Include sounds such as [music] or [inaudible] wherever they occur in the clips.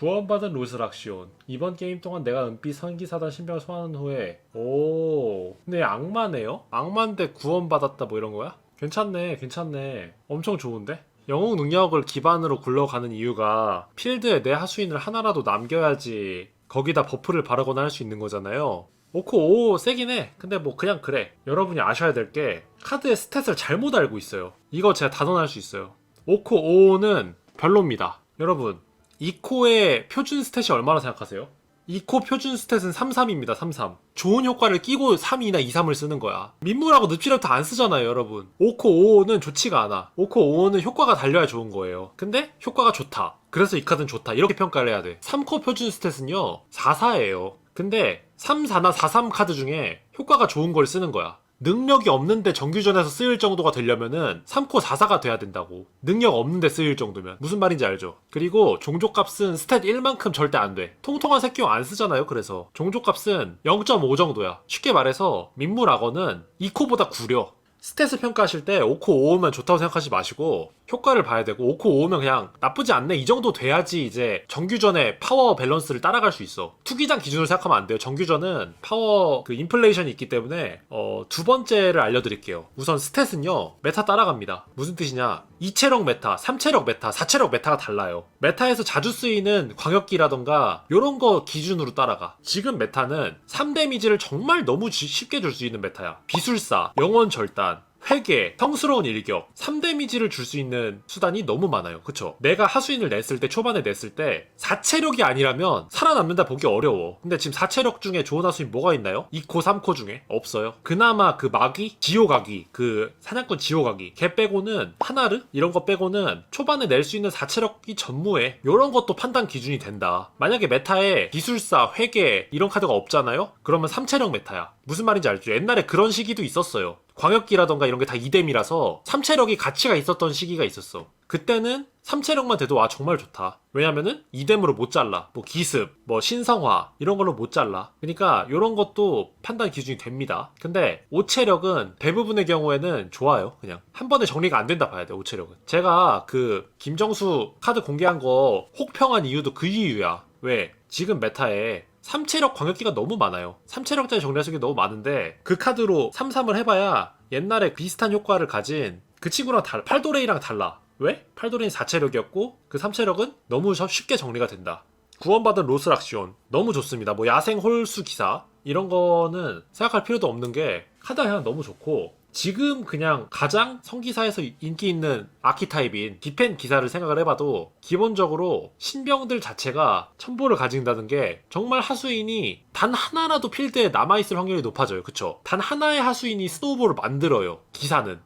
구원받은 로스락시온. 이번 게임 동안 내가 은빛 선기사단 신병을 소환한 후에 오. 근데 악마네요? 악마인데 구원받았다 뭐 이런 거야? 괜찮네 괜찮네. 엄청 좋은데? 영웅 능력을 기반으로 굴러가는 이유가 필드에 내 하수인을 하나라도 남겨야지 거기다 버프를 바르거나 할 수 있는 거잖아요. 오코 5 세긴 해. 근데 뭐 그냥 그래. 여러분이 아셔야 될 게 카드의 스탯을 잘못 알고 있어요. 이거 제가 단언할 수 있어요. 오코 5는 별로입니다. 여러분 2코의 표준 스탯이 얼마나 생각하세요? 2코 표준 스탯은 33입니다, 33. 좋은 효과를 끼고 3이나 2, 3을 쓰는 거야. 민물하고 늪지력도 안 쓰잖아요, 여러분. 5코 5는 좋지가 않아. 5코 5는 효과가 달려야 좋은 거예요. 근데 효과가 좋다. 그래서 이 카드는 좋다. 이렇게 평가를 해야 돼. 3코 표준 스탯은요, 44예요. 근데 3, 4나 4, 3 카드 중에 효과가 좋은 걸 쓰는 거야. 능력이 없는데 정규전에서 쓰일 정도가 되려면은 3코 4사가 돼야 된다고. 능력 없는데 쓰일 정도면. 무슨 말인지 알죠? 그리고 종족값은 스탯 1만큼 절대 안 돼. 통통한 새끼용 안 쓰잖아요, 그래서. 종족값은 0.5 정도야. 쉽게 말해서 민물악어는 2코보다 구려. 스탯을 평가하실 때 5코 5면 좋다고 생각하지 마시고 효과를 봐야 되고 5코 5면 그냥 나쁘지 않네. 이 정도 돼야지 이제 정규전의 파워 밸런스를 따라갈 수 있어. 투기장 기준으로 생각하면 안 돼요. 정규전은 파워 그 인플레이션이 있기 때문에 어, 두 번째를 알려드릴게요. 우선 스탯은요 메타 따라갑니다. 무슨 뜻이냐? 2체력 메타, 3체력 메타, 4체력 메타가 달라요. 메타에서 자주 쓰이는 광역기라던가 요런 거 기준으로 따라가. 지금 메타는 3 데미지를 정말 너무 지- 쉽게 줄 수 있는 메타야. 비술사, 영원 절단 회계, 성스러운 일격, 3데미지를 줄 수 있는 수단이 너무 많아요. 그쵸? 내가 하수인을 냈을 때, 초반에 냈을 때, 4체력이 아니라면 살아남는다 보기 어려워. 근데 지금 4체력 중에 좋은 하수인 뭐가 있나요? 2코, 3코 중에? 없어요. 그나마 그 마귀? 지오가기. 그 사냥꾼 지오가기. 걔 빼고는, 하나르? 이런 거 빼고는 초반에 낼 수 있는 4체력이 전무해. 요런 것도 판단 기준이 된다. 만약에 메타에 기술사, 회계, 이런 카드가 없잖아요? 그러면 3체력 메타야. 무슨 말인지 알죠? 옛날에 그런 시기도 있었어요. 광역기라던가 이런 게다 2뎀이라서 3체력이 가치가 있었던 시기가 있었어. 그때는 3체력만 돼도 와 정말 좋다. 왜냐면은 2뎀으로 못 잘라. 뭐 기습, 뭐 신성화 이런 걸로 못 잘라. 그러니까 이런 것도 판단 기준이 됩니다. 근데 5체력은 대부분의 경우에는 좋아요. 그냥 한 번에 정리가 안 된다 봐야 돼. 5체력은. 제가 그 김정수 카드 공개한 거 혹평한 이유도 그 이유야. 왜? 지금 메타에 3체력 광역기가 너무 많아요. 3체력짜리 정리할 수 있는 게 너무 많은데 그 카드로 3-3을 해봐야 옛날에 비슷한 효과를 가진 그 친구랑 달라. 팔도레이랑 달라. 왜? 팔도레이는 4체력이었고 그 3체력은 너무 저- 쉽게 정리가 된다. 구원받은 로스락시온 너무 좋습니다. 뭐 야생 홀수 기사 이런 거는 생각할 필요도 없는 게 카드가 그냥 너무 좋고 지금 그냥 가장 성기사에서 인기 있는 아키타입인 디펜 기사를 생각을 해봐도 기본적으로 신병들 자체가 첨보를 가진다는 게 정말 하수인이 단 하나라도 필드에 남아있을 확률이 높아져요. 그쵸? 단 하나의 하수인이 스노우볼을 만들어요. 기사는.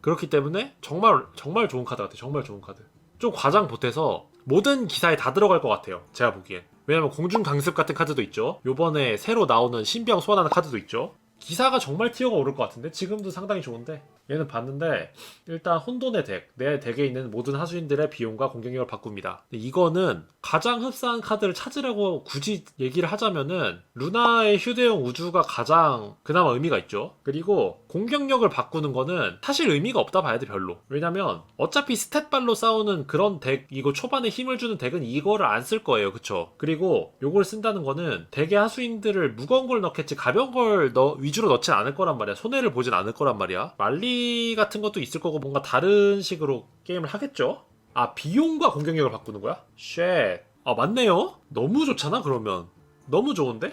그렇기 때문에 정말 정말 좋은 카드 같아요. 정말 좋은 카드. 좀 과장 보태서 모든 기사에 다 들어갈 것 같아요. 제가 보기엔. 왜냐면 공중 강습 같은 카드도 있죠. 요번에 새로 나오는 신병 소환하는 카드도 있죠. 기사가 정말 티어가 오를 것 같은데 지금도 상당히 좋은데 얘는 봤는데 일단 혼돈의 덱, 내 덱에 있는 모든 하수인들의 비용과 공격력을 바꿉니다. 이거는 가장 흡사한 카드를 찾으라고 굳이 얘기를 하자면은 루나의 휴대용 우주가 가장 그나마 의미가 있죠. 그리고 공격력을 바꾸는 거는 사실 의미가 없다 봐야 돼 별로. 왜냐면 어차피 스탯발로 싸우는 그런 덱 이거 초반에 힘을 주는 덱은 이거를 안 쓸 거예요. 그쵸? 그리고 요걸 쓴다는 거는 덱의 하수인들을 무거운 걸 넣겠지 가벼운 걸 넣, 위 주로 넣진 않을 거란 말이야. 손해를 보진 않을 거란 말이야. 말리 같은 것도 있을 거고 뭔가 다른 식으로 게임을 하겠죠? 아 비용과 공격력을 바꾸는 거야? 쉣. 아 맞네요. 너무 좋잖아 그러면. 너무 좋은데?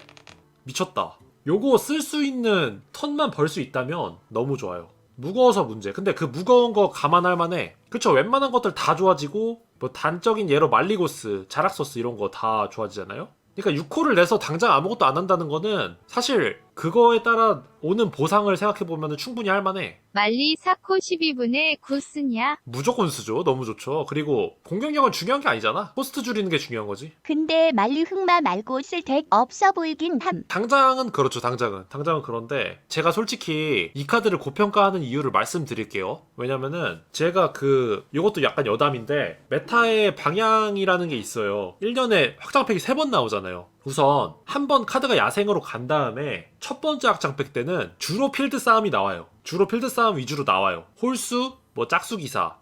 미쳤다. 요거 쓸 수 있는 턴만 벌 수 있다면 너무 좋아요. 무거워서 문제. 근데 그 무거운 거 감안할 만해. 그쵸, 웬만한 것들 다 좋아지고, 뭐 단적인 예로 말리고스, 자락소스 이런 거 다 좋아지잖아요? 그러니까 6코를 내서 당장 아무것도 안 한다는 거는 사실 그거에 따라 오는 보상을 생각해보면 충분히 할 만해. 말리 4코 12분의 9 쓰냐? 무조건 쓰죠. 너무 좋죠. 그리고 공격력은 중요한 게 아니잖아. 코스트 줄이는 게 중요한 거지. 근데 말리 흑마 말고 쓸 덱 없어 보이긴 함. 당장은 그렇죠, 당장은. 당장은 그런데 제가 솔직히 이 카드를 고평가하는 이유를 말씀드릴게요. 왜냐면은 제가 그 이것도 약간 여담인데 메타의 방향이라는 게 있어요. 1년에 확장팩이 3번 나오잖아요. 우선 한 번 카드가 야생으로 간 다음에 첫 번째 확장팩 때는 주로 필드 싸움이 나와요. 주로 필드 싸움 위주로 나와요. 홀수, 뭐 짝수 기사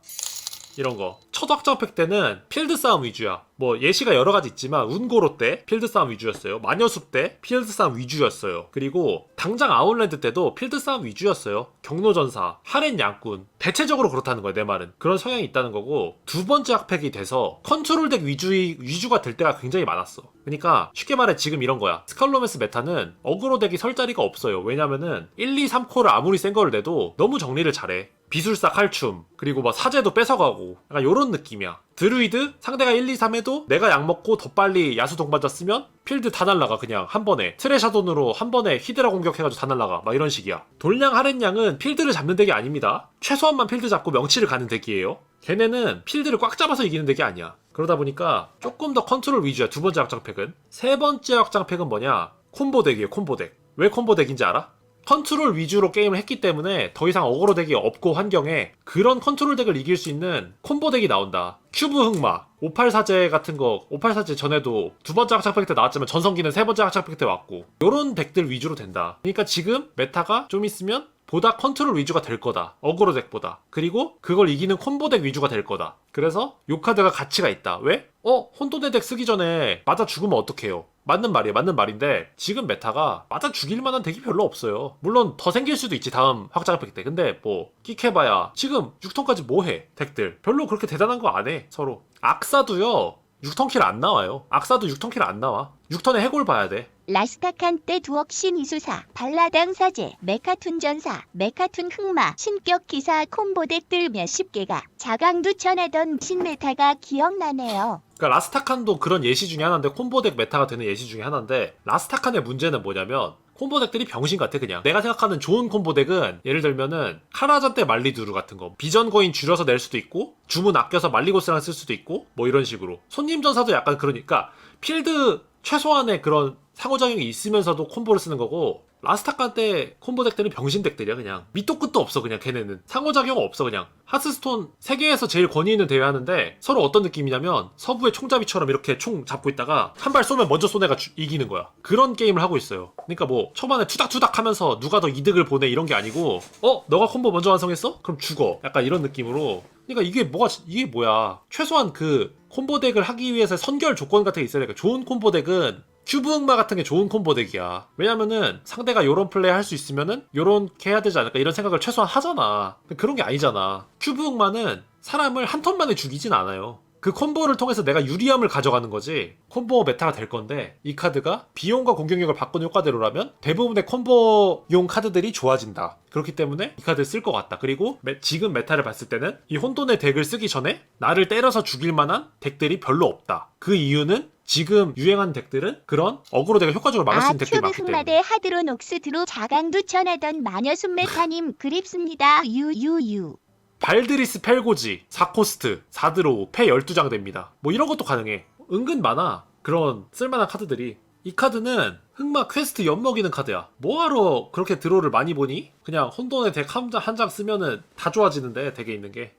이런 거. 첫 확장팩 때는 필드 싸움 위주야. 뭐 예시가 여러 가지 있지만 운고로 때 필드 싸움 위주였어요. 마녀숲 때 필드 싸움 위주였어요. 그리고 당장 아웃랜드 때도 필드 싸움 위주였어요. 경로전사, 하렌 양꾼. 대체적으로 그렇다는 거야 내 말은. 그런 성향이 있다는 거고 두 번째 확팩이 돼서 컨트롤 덱 위주의 위주가 될 때가 굉장히 많았어. 그러니까 쉽게 말해 지금 이런 거야. 스칼로메스 메타는 어그로 덱이 설 자리가 없어요. 왜냐면은 1, 2, 3코를 아무리 센 거를 내도 너무 정리를 잘해. 비술사 칼춤 그리고 막 사제도 뺏어가고 약간 요런 느낌이야. 드루이드? 상대가 1, 2, 3에도 내가 약 먹고 더 빨리 야수 동반자 쓰면 필드 다 날라가 그냥 한 번에. 트레샤돈으로 한 번에 히드라 공격해가지고 다 날라가 막 이런 식이야. 돌량 하렌양은 필드를 잡는 덱이 아닙니다. 최소한만 필드 잡고 명치를 가는 덱이에요. 걔네는 필드를 꽉 잡아서 이기는 덱이 아니야. 그러다 보니까 조금 더 컨트롤 위주야 두 번째 확장팩은. 세 번째 확장팩은 뭐냐? 콤보 덱이에요 콤보 덱왜 콤보 덱인지 알아? 컨트롤 위주로 게임을 했기 때문에 더 이상 어그로 덱이 없고 환경에 그런 컨트롤 덱을 이길 수 있는 콤보 덱이 나온다. 큐브 흑마, 58사제 같은 거, 58사제 전에도 두 번째 학창팩 때 나왔지만 전성기는 세 번째 학창팩 때 왔고 요런 덱들 위주로 된다. 그러니까 지금 메타가 좀 있으면 보다 컨트롤 위주가 될 거다. 어그로 덱보다. 그리고 그걸 이기는 콤보 덱 위주가 될 거다. 그래서 요 카드가 가치가 있다. 왜? 어? 혼돈의 덱 쓰기 전에 맞아 죽으면 어떡해요? 맞는 말이에요. 맞는 말인데 지금 메타가 맞아 죽일 만한 덱이 별로 없어요. 물론 더 생길 수도 있지 다음 확장 팩 때. 근데 뭐 끽해봐야 지금 6턴까지 뭐해 덱들 별로 그렇게 대단한 거 안 해 서로. 악사도요 6턴 킬 안 나와요. 악사도 6턴 킬 안 나와. 6턴에 해골 봐야 돼. 라스타칸 때 두억 신 이수사, 발라당 사제, 메카툰 전사, 메카툰 흑마, 신격 기사 콤보덱 들 몇십 개가 자강두 천하던 신메타가 기억나네요. 그러니까 라스타칸도 그런 예시 중에 하나인데 콤보덱 메타가 되는 예시 중에 하나인데 라스타칸의 문제는 뭐냐면 콤보덱들이 병신 같아 그냥. 내가 생각하는 좋은 콤보덱은 예를 들면은 카라잔 때 말리두루 같은 거. 비전 거인 줄여서 낼 수도 있고 주문 아껴서 말리고스랑 쓸 수도 있고 뭐 이런 식으로. 손님 전사도 약간 그러니까 필드 최소한의 그런 상호작용이 있으면서도 콤보를 쓰는 거고 라스타칸 때 콤보 덱들은 병신 덱들이야 그냥. 밑도 끝도 없어 그냥 걔네는. 상호작용 없어 그냥. 하스스톤 세계에서 제일 권위 있는 대회 하는데 서로 어떤 느낌이냐면 서부의 총잡이처럼 이렇게 총 잡고 있다가 한 발 쏘면 먼저 주- 이기는 거야. 그런 게임을 하고 있어요. 그러니까 뭐 초반에 투닥투닥 하면서 누가 더 이득을 보내 이런 게 아니고 어? 너가 콤보 먼저 완성했어? 그럼 죽어. 약간 이런 느낌으로. 그러니까 이게 뭐가 이게 뭐야. 최소한 그 콤보 덱을 하기 위해서 선결 조건 같은 게 있어야 되니까 좋은 콤보 덱은 큐브 흑마 같은 게 좋은 콤보 덱이야. 왜냐면은 상대가 요런 플레이 할 수 있으면은 요렇게 해야 되지 않을까 이런 생각을 최소한 하잖아. 그런 게 아니잖아. 큐브 흑마는 사람을 한 턴 만에 죽이진 않아요. 그 콤보를 통해서 내가 유리함을 가져가는 거지 콤보 메타가 될 건데 이 카드가 비용과 공격력을 바꾸는 효과대로라면 대부분의 콤보용 카드들이 좋아진다 그렇기 때문에 이 카드를 쓸 것 같다 그리고 메- 지금 메타를 봤을 때는 이 혼돈의 덱을 쓰기 전에 나를 때려서 죽일 만한 덱들이 별로 없다 그 이유는 지금 유행하는 덱들은 그런 어그로 덱을 효과적으로 막을 수 아 있는 덱들이 큐브 많기 흑마 때문에 대 하드로 녹스 드로 자강두 천하던 마녀 순 메타님 그립습니다. 유유유. 발드리스 펠고지, 사코스트, 사드로우, 패 12장 됩니다. 뭐 이런 것도 가능해. 은근 많아. 그런 쓸만한 카드들이. 이 카드는 흑마 퀘스트 엿먹이는 카드야. 뭐하러 그렇게 드로우를 많이 보니? 그냥 혼돈의 덱 한 장 쓰면은 다 좋아지는데 덱에 있는 게.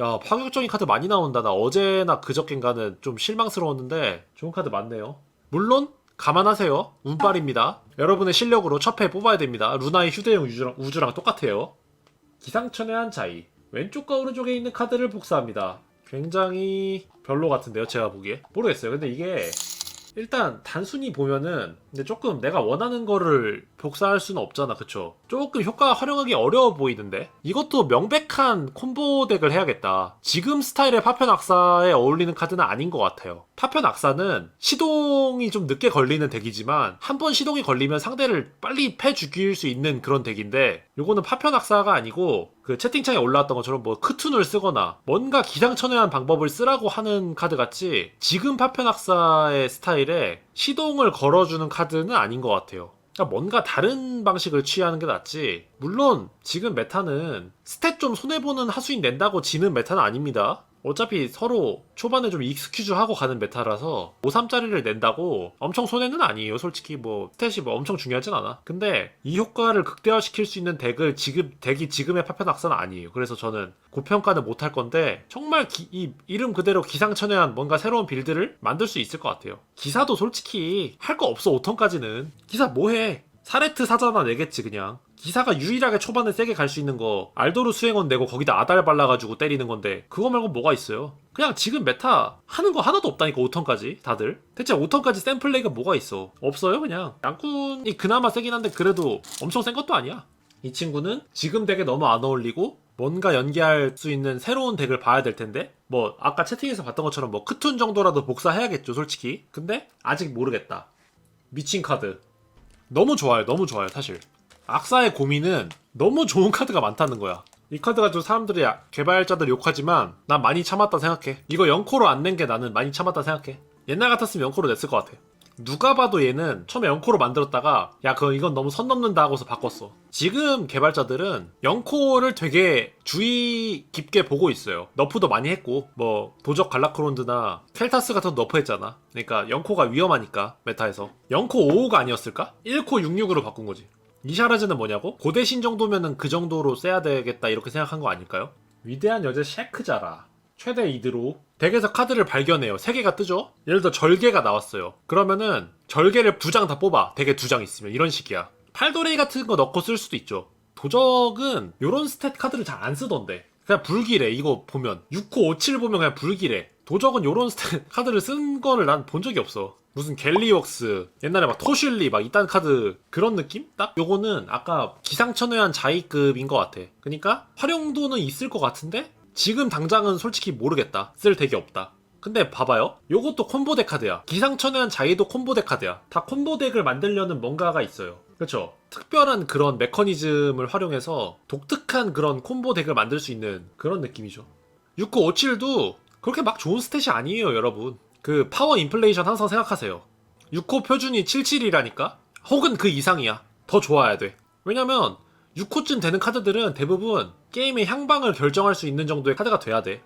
야 파격적인 카드 많이 나온다. 나 어제나 그저께인가는 좀 실망스러웠는데 좋은 카드 많네요. 물론 감안하세요. 운빨입니다. 여러분의 실력으로 첫패 뽑아야 됩니다. 루나의 휴대용 우주랑, 우주랑 똑같아요. 기상천외한 차이. 왼쪽과 오른쪽에 있는 카드를 복사합니다. 굉장히 별로 같은데요, 제가 보기에. 모르겠어요. 근데 이게 일단 단순히 보면은 근데 조금 내가 원하는 거를 복사할 수는 없잖아, 그쵸? 조금 효과 활용하기 어려워 보이는데 이것도 명백한 콤보 덱을 해야겠다. 지금 스타일의 파편 악사에 어울리는 카드는 아닌 것 같아요. 파편 악사는 시동이 좀 늦게 걸리는 덱이지만 한 번 시동이 걸리면 상대를 빨리 패 죽일 수 있는 그런 덱인데 요거는 파편 악사가 아니고 그 채팅창에 올라왔던 것처럼 뭐 크툰을 쓰거나 뭔가 기상천외한 방법을 쓰라고 하는 카드 같지 지금 파편 악사의 스타일에 시동을 걸어주는 카드는 아닌 것 같아요. 그러니까 뭔가 다른 방식을 취하는 게 낫지. 물론 지금 메타는 스탯 좀 손해보는 하수인 낸다고 지는 메타는 아닙니다. 어차피 서로 초반에 좀 익스큐즈 하고 가는 메타라서 5-3짜리를 낸다고 엄청 손해는 아니에요. 솔직히 뭐 스탯이 뭐 엄청 중요하진 않아. 근데 이 효과를 극대화시킬 수 있는 덱을 지금 덱이 지금의 파편 악사는 아니에요. 그래서 저는 고평가는 못할 건데 정말 기- 이 이름 그대로 기상천외한 뭔가 새로운 빌드를 만들 수 있을 것 같아요. 기사도 솔직히 할 거 없어 5턴까지는 기사 뭐해? 사레트 사자나 내겠지 그냥 기사가 유일하게 초반에 세게 갈 수 있는 거 알도르 수행원 내고 거기다 아달 발라가지고 때리는 건데 그거 말고 뭐가 있어요? 그냥 지금 메타 하는 거 하나도 없다니까 5턴까지. 다들. 대체 5턴까지 센 플레이가 뭐가 있어? 없어요 그냥. 양꾼이 그나마 세긴 한데 그래도 엄청 센 것도 아니야. 이 친구는 지금 덱에 너무 안 어울리고 뭔가 연계할 수 있는 새로운 덱을 봐야 될 텐데? 뭐 아까 채팅에서 봤던 것처럼 뭐 크툰 정도라도 복사해야겠죠 솔직히. 근데 아직 모르겠다. 미친 카드. 너무 좋아요 너무 좋아요 사실 악사의 고민은 너무 좋은 카드가 많다는 거야. 이 카드 가지고 사람들이 야- 개발자들 욕하지만 난 많이 참았다 생각해. 이거 0코로 안 낸 게 나는 많이 참았다 생각해. 옛날 같았으면 0코로 냈을 것 같아. 누가 봐도 얘는 처음에 0코로 만들었다가 야 그거 이건 너무 선 넘는다 하고서 바꿨어. 지금 개발자들은 0코를 되게 주의 깊게 보고 있어요. 너프도 많이 했고 뭐 도적 갈라크론드나 켈타스 같은 거 너프했잖아. 그러니까 0코가 위험하니까 메타에서. 0코 5호가 아니었을까? 1코 66으로 바꾼 거지 이샤라즈는 뭐냐고? 고대신 정도면은 그 정도로 써야 되겠다 이렇게 생각한 거 아닐까요? 위대한 여자 셰크자라 최대 이드로 덱에서 카드를 발견해요. 3개가 뜨죠? 예를 들어 절개가 나왔어요. 그러면은 절개를 두 장 다 뽑아. 덱에 두 장 있으면 이런 식이야. 팔도레이 같은 거 넣고 쓸 수도 있죠. 도적은 요런 스탯 카드를 잘 안 쓰던데. 그냥 불길해. 이거 보면 6코 57 보면 그냥 불길해. 도적은 요런 스탯 [laughs] 카드를 쓴 거를 난 본 적이 없어. 무슨 갤리웍스, 옛날에 막 토슐리, 막 이딴 카드 그런 느낌? 딱 요거는 아까 기상천외한 자위급인 것 같아. 그러니까 활용도는 있을 것 같은데 지금 당장은 솔직히 모르겠다. 쓸 덱이 없다. 근데 봐봐요. 요것도 콤보덱 카드야. 기상천외한 자이도 콤보덱 카드야. 다 콤보덱을 만들려는 뭔가가 있어요. 그렇죠? 특별한 그런 메커니즘을 활용해서 독특한 그런 콤보덱을 만들 수 있는 그런 느낌이죠. 6957도 그렇게 막 좋은 스탯이 아니에요, 여러분. 그 파워 인플레이션 항상 생각하세요. 6호 표준이 77이라니까? 혹은 그 이상이야. 더 좋아야 돼. 왜냐면 6호쯤 되는 카드들은 대부분 게임의 향방을 결정할 수 있는 정도의 카드가 돼야 돼.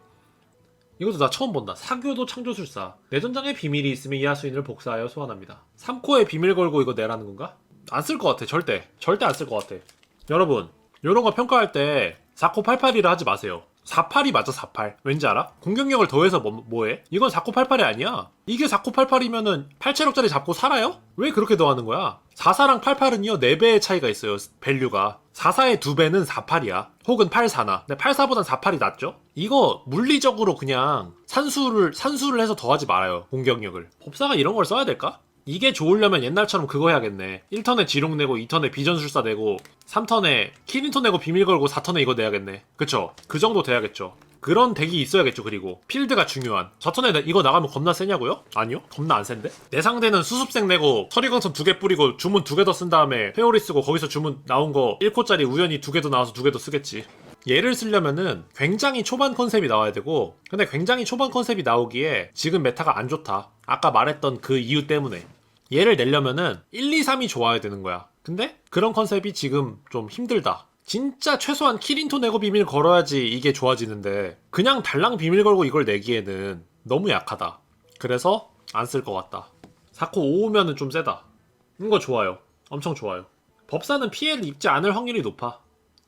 이것도 나 처음 본다. 사교도 창조술사. 내 전장에 비밀이 있으면 이 하수인을 복사하여 소환합니다. 3코에 비밀 걸고 이거 내라는 건가? 안 쓸 것 같아. 절대. 절대 안 쓸 것 같아. 여러분, 요런 거 평가할 때 4코 88이라 하지 마세요. 48이 맞아 48. 왠지 알아? 공격력을 더해서 뭐, 뭐해? 이건 4코 88이 아니야. 이게 4코 88이면은 8체력짜리 잡고 살아요? 왜 그렇게 더하는 거야? 44랑 88은요 4배의 차이가 있어요 밸류가 44의 2배는 48이야 혹은 84나 근데 84보단 48이 낫죠? 이거 물리적으로 그냥 산수를 산수를 해서 더하지 말아요 공격력을 법사가 이런 걸 써야 될까? 이게 좋으려면 옛날처럼 그거 해야겠네. 1턴에 지룡 내고 2턴에 비전술사 내고 3턴에 키린턴 내고 비밀 걸고 4턴에 이거 내야겠네. 그쵸? 그 정도 돼야겠죠. 그런 덱이 있어야겠죠 그리고. 필드가 중요한. 저 턴에 내- 이거 나가면 겁나 세냐고요? 아니요. 겁나 안 센데? 내 상대는 수습생 내고 서리광선 두 개 뿌리고 주문 두 개 더 쓴 다음에 회오리 쓰고 거기서 주문 나온 거 1코짜리 우연히 두 개 더 나와서 두 개 더 쓰겠지 얘를 쓰려면은 굉장히 초반 컨셉이 나와야 되고 근데 굉장히 초반 컨셉이 나오기에 지금 메타가 안 좋다 아까 말했던 그 이유 때문에 얘를 내려면은 1, 2, 3이 좋아야 되는 거야 근데 그런 컨셉이 지금 좀 힘들다 진짜 최소한 키린토 내고 비밀 걸어야지 이게 좋아지는데 그냥 달랑 비밀 걸고 이걸 내기에는 너무 약하다. 그래서 안 쓸 것 같다. 4코 5오면은 좀 세다. 이거 좋아요. 엄청 좋아요. 법사는 피해를 입지 않을 확률이 높아.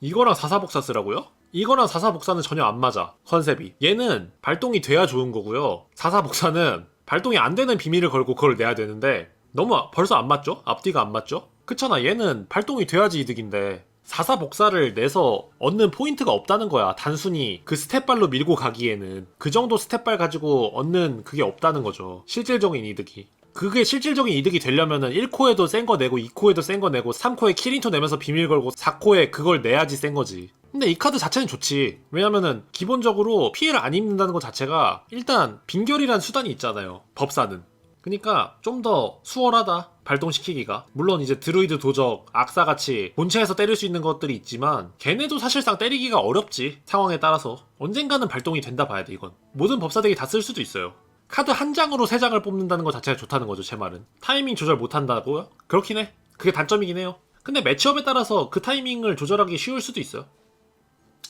이거랑 사사복사 쓰라고요? 이거랑 사사복사는 전혀 안 맞아. 컨셉이. 얘는 발동이 돼야 좋은 거고요. 사사복사는 발동이 안 되는 비밀을 걸고 그걸 내야 되는데 너무 아- 벌써 안 맞죠? 앞뒤가 안 맞죠? 그렇잖아. 얘는 발동이 돼야지 이득인데 사사 복사를 내서 얻는 포인트가 없다는 거야. 단순히 그 스텝발로 밀고 가기에는 그 정도 스텝발 가지고 얻는 그게 없다는 거죠. 실질적인 이득이. 그게 실질적인 이득이 되려면은 1코에도 센 거 내고 2코에도 센 거 내고 3코에 키린토 내면서 비밀 걸고 4코에 그걸 내야지 센 거지. 근데 이 카드 자체는 좋지. 왜냐면은 기본적으로 피해를 안 입는다는 것 자체가 일단 빈결이란 수단이 있잖아요. 법사는. 그니까 좀 더 수월하다 발동시키기가 물론 이제 드루이드 도적 악사같이 본체에서 때릴 수 있는 것들이 있지만 걔네도 사실상 때리기가 어렵지 상황에 따라서 언젠가는 발동이 된다 봐야 돼 이건 모든 법사덱이 다 쓸 수도 있어요 카드 한 장으로 세 장을 뽑는다는 것 자체가 좋다는 거죠 제 말은 타이밍 조절 못 한다고요? 그렇긴 해 그게 단점이긴 해요 근데 매치업에 따라서 그 타이밍을 조절하기 쉬울 수도 있어요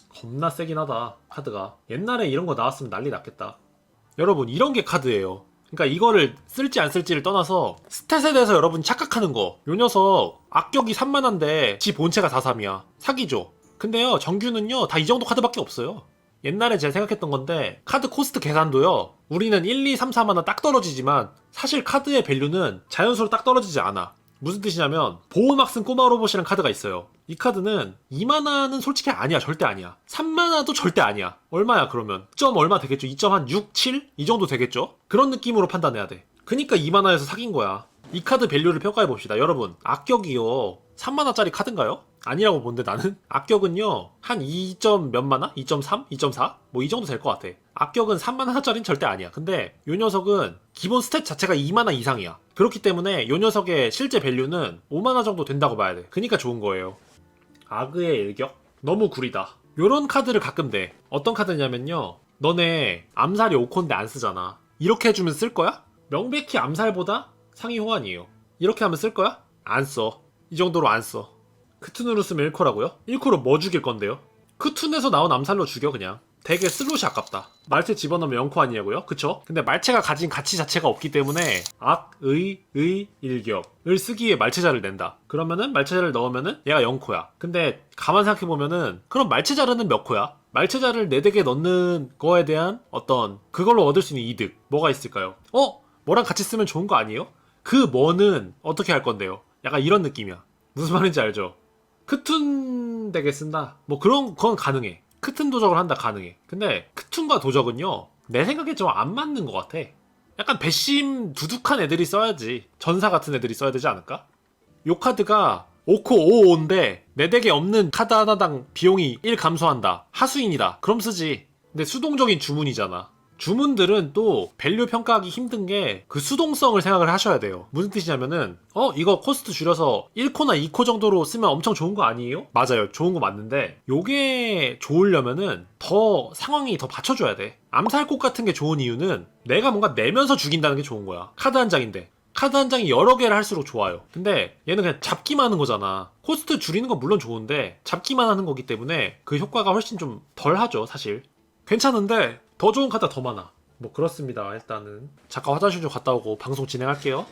겁나 세긴 하다 카드가 옛날에 이런 거 나왔으면 난리 났겠다 여러분 이런 게 카드예요 그러니까 이거를 쓸지 안 쓸지를 떠나서 스탯에 대해서 여러분 착각하는 거. 요 녀석 악격이 3만한데 지 본체가 4-3이야. 사기죠. 근데요 정규는요 다 이 정도 카드밖에 없어요. 옛날에 제가 생각했던 건데 카드 코스트 계산도요 우리는 1, 2, 3, 4만원 딱 떨어지지만 사실 카드의 밸류는 자연수로 딱 떨어지지 않아. 무슨 뜻이냐면 보호막 쓴 꼬마 로봇이라는 카드가 있어요. 이 카드는 2만화는 솔직히 아니야. 절대 아니야. 3만화도 절대 아니야. 얼마야 그러면? 점 얼마 되겠죠? 2.6, 7? 이 정도 되겠죠? 그런 느낌으로 판단해야 돼. 그니까 2만화에서 사귄 거야. 이 카드 밸류를 평가해 봅시다. 여러분, 악격이요. 3만화짜리 카드인가요? 아니라고 보는데 나는 악격은요 한 2. 몇 만 화? 2.3? 2.4? 뭐 이 정도 될 것 같아 악격은 3만 화짜리는 절대 아니야 근데 요 녀석은 기본 스탯 자체가 2만 화 이상이야 그렇기 때문에 요 녀석의 실제 밸류는 5만 화 정도 된다고 봐야 돼 그니까 좋은 거예요 아그의 일격? 너무 구리다 요런 카드를 가끔 돼 어떤 카드냐면요 너네 암살이 5콘데 안 쓰잖아 이렇게 해주면 쓸 거야? 명백히 암살보다 상위 호환이에요 이렇게 하면 쓸 거야? 안 써 이 정도로 안써 크툰으로 쓰면 1코라고요? 1코로 뭐 죽일 건데요? 크툰에서 나온 암살로 죽여 그냥 되게 슬롯이 아깝다 말체 집어넣으면 0코 아니냐고요? 그쵸? 근데 말체가 가진 가치 자체가 없기 때문에 악, 의, 의, 일격을 쓰기에 말체자를 낸다 그러면은 말체자를 넣으면은 얘가 0코야 근데 가만 생각해보면은 그럼 말체자르는 몇 코야? 말체자를 4대 넣는 거에 대한 어떤 그걸로 얻을 수 있는 이득 뭐가 있을까요? 어? 뭐랑 같이 쓰면 좋은 거 아니에요? 그 뭐는 어떻게 할 건데요? 약간 이런 느낌이야 무슨 말인지 알죠? 크툰 덱에 쓴다. 뭐 그런 건 가능해. 크툰 도적을 한다 가능해. 근데 크툰과 도적은요. 내 생각에 좀 안 맞는 것 같아. 약간 배심 두둑한 애들이 써야지. 전사 같은 애들이 써야 되지 않을까? 요 카드가 5코 5인데 내 덱에 없는 카드 하나당 비용이 1 감소한다. 하수인이다. 그럼 쓰지. 근데 수동적인 주문이잖아. 주문들은 또 밸류 평가하기 힘든 게 그 수동성을 생각을 하셔야 돼요. 무슨 뜻이냐면은 어 이거 코스트 줄여서 1코나 2코 정도로 쓰면 엄청 좋은 거 아니에요? 맞아요. 좋은 거 맞는데 요게 좋으려면은 더 상황이 더 받쳐줘야 돼. 암살꽃 같은 게 좋은 이유는 내가 뭔가 내면서 죽인다는 게 좋은 거야. 카드 한 장인데. 카드 한 장이 여러 개를 할수록 좋아요. 근데 얘는 그냥 잡기만 하는 거잖아. 코스트 줄이는 건 물론 좋은데 잡기만 하는 거기 때문에 그 효과가 훨씬 좀 덜 하죠, 사실. 괜찮은데 더 좋은 카드가 더 많아. 뭐 그렇습니다. 일단은 잠깐 화장실 좀 갔다 오고 방송 진행할게요.